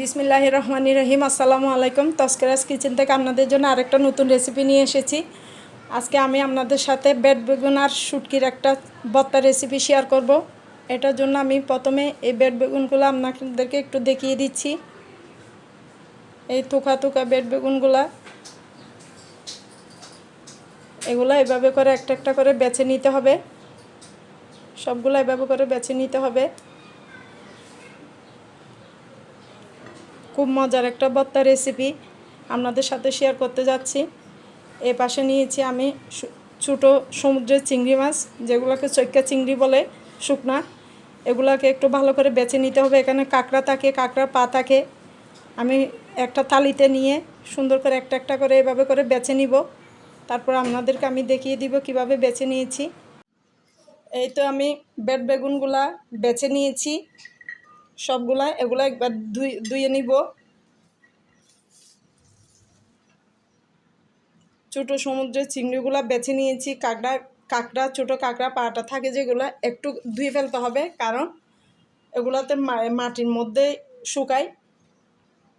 বিসমিল্লাহ রহমান রহিম আসসালামু আলাইকুম। তস্করাজ কিচেন থেকে আপনাদের জন্য আরেকটা নতুন রেসিপি নিয়ে এসেছি। আজকে আমি আপনাদের সাথে বেড বেগুন আর শুটকির একটা বত্তা রেসিপি শেয়ার করব। এটার জন্য আমি প্রথমে এই বেড বেগুনগুলো আপনাদেরকে একটু দেখিয়ে দিচ্ছি। এই থুকা থুকা বেড বেগুনগুলা, এগুলো এভাবে করে একটা একটা করে বেছে নিতে হবে। সবগুলো এভাবে করে বেছে নিতে হবে। খুব মজার একটা ভর্তা রেসিপি আপনাদের সাথে শেয়ার করতে যাচ্ছি। এ পাশে নিয়েছি আমি ছোটো সমুদ্রের চিংড়ি মাছ, যেগুলোকে চৈক্কা চিংড়ি বলে, শুকনা। এগুলোকে একটু ভালো করে বেছে নিতে হবে। এখানে কাঁকড়া থাকে, কাঁকড়ার পা থাকে। আমি একটা থালিতে নিয়ে সুন্দর করে একটা একটা করে এভাবে করে বেছে নিব। তারপর আপনাদেরকে আমি দেখিয়ে দিব কীভাবে বেছে নিয়েছি। এই তো আমি বেড বেগুনগুলা বেছে নিয়েছি। সবগুলা, এগুলো একবার ধুয়ে নিব। ছোটো সমুদ্রের চিংড়িগুলো বেছে নিয়েছি, কাঁকড়া কাঁকড়া, ছোটো কাঁকড়া পাটা থাকে যেগুলো একটু ধুয়ে ফেলতে হবে, কারণ এগুলোতে মাটির মধ্যে শুকায়।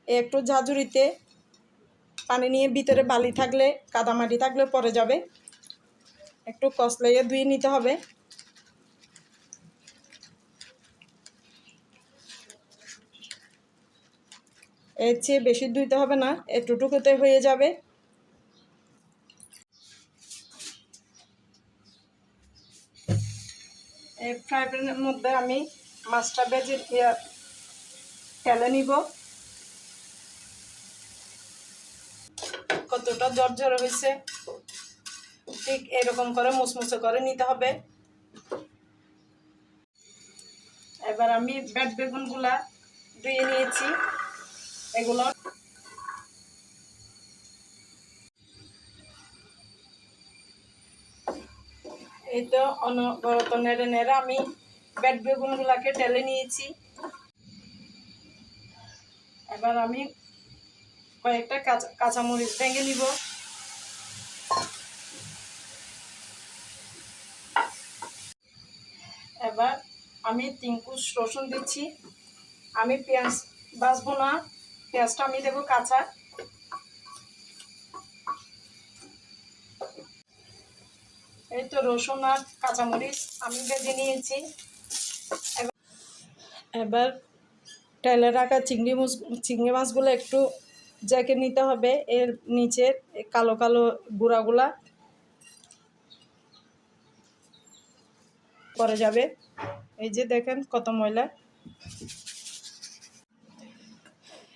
একটু ঝাঁঝুরিতে পানি নিয়ে ভিতরে বালি থাকলে কাদামাটি থাকলে পরে যাবে। একটু কসলাইয়ে ধুয়ে নিতে হবে। এর চেয়ে বেশি ধুইতে হবে না এটুটুকুতে হয়ে যাবে। এই ফ্রাই প্যানের মধ্যে আমি মাছটা বেজে তেলে নিব। কতটা জর্জর হয়েছে, ঠিক এরকম করে মুসমুসে করে নিতে হবে। এবার আমি ব্যাট বেগুনগুলা ধুয়ে নিয়েছি। এগুলো। এই তো অনবরত নেড়ে নেড়ে আমি ব্যাট বেগুনগুলাকে ঢেলে নিয়েছি। এবার আমি কয়েকটা কাঁচা কাঁচামরিচ ভেঙে নিব। এবার আমি তিন কুচ রসুন দিচ্ছি। আমি পেঁয়াজ বাছবো না। পেঁয়াজটা আমি দেবো কাঁচা। এই তো রসুন আর কাঁচামরিচ আমি ভেজে নিয়েছি। এবার- তেলে রাখা চিংড়ি মাছ চিংড়ি মাছগুলো একটু জ্যাকে নিতে হবে, এর নিচের কালো কালো গুঁড়াগুলা। পরে যাবে। এই যে দেখেন কত ময়লা।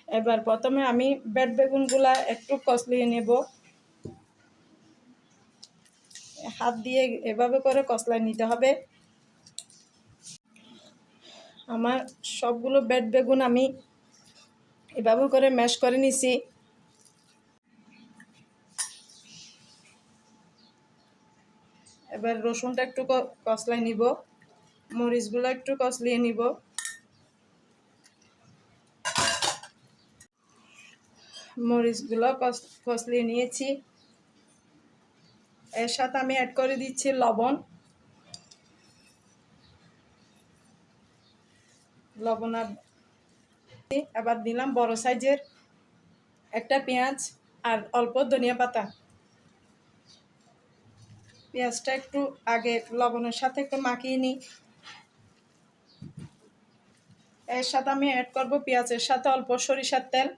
এবার প্রথমে আমি বেড বেগুনগুলা একটু কষলিয়ে নেব। হাত দিয়ে এভাবে করে কষলায় নিতে হবে। আমার সবগুলো বেড বেগুন আমি এভাবে করে ম্যাশ করে নিছি। এবার রসুনটা একটু ক- কষলায় নিব। মরিচগুলো একটু কষলিয়ে নিব। মরিচগুলো কস- কষলিয়ে নিয়েছি। এর সাথে আমি অ্যাড করে দিচ্ছি লবণ। লবণ এবার দিলাম বড় সাইজের একটা পেঁয়াজ আর অল্প ধনিয়া পাতা। পেঁয়াজটা একটু আগে লবণের সাথে একটু মাখিয়ে নিই। এর সাথে আমি অ্যাড করব পেঁয়াজের সাথে অল্প সরিষার তেল।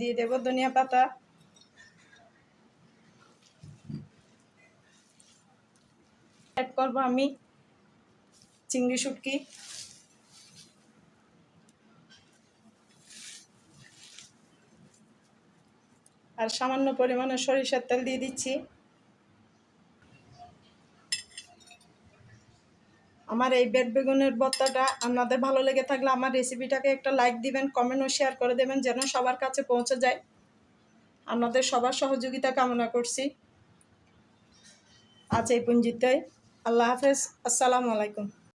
দিয়ে দেব ধনিয়া পাতা। অ্যাড করব আমি চিংড়ি শুটকি। আর সামান্য পরিমাণে সরিষার তেল দিয়ে দিচ্ছি। আমার এই বেড বেগুনের ভর্তাটা আপনাদের ভালো লেগে থাকলে আমার রেসিপিটাকে একটা লাইক দিবেন কমেন্ট ও শেয়ার করে দেবেন যেন সবার কাছে পৌঁছে যায়। আপনাদের সবার সহযোগিতা কামনা করছি। আজ এই পুঞ্জিতে আল্লাহ হাফেজ। আসসালামু আলাইকুম।